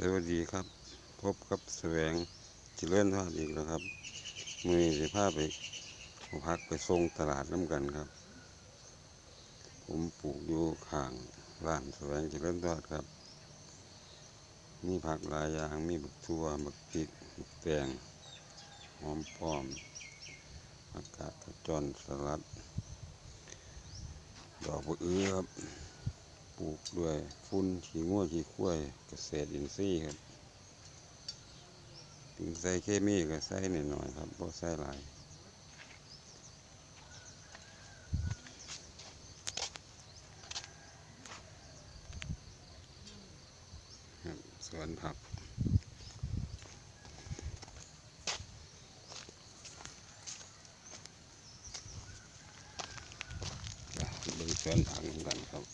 สวัสดีครับ พบกับแสวงเจริญทอดอีกแล้วครับ มือสิพาไปพักไปส่งตลาดน้ำกันครับ ผมปลูกอยู่ข้างร้านแสวงเจริญทอดครับ มีผักหลายอย่างมีบักทั่วบักพริกบักแตงหอมป้อมอากาศกระจรสลัด ดอกบักเอื้อครับ ปลูกด้วยฟุ้นขี้งัวขี้ข้วยเกษตรอินทรีย์ครับถึงใส่เคมีก็ใส่หน่อยๆครับเพราะใส่หลายสวนผักเบิ่งสวนผักเหมือนกันครับ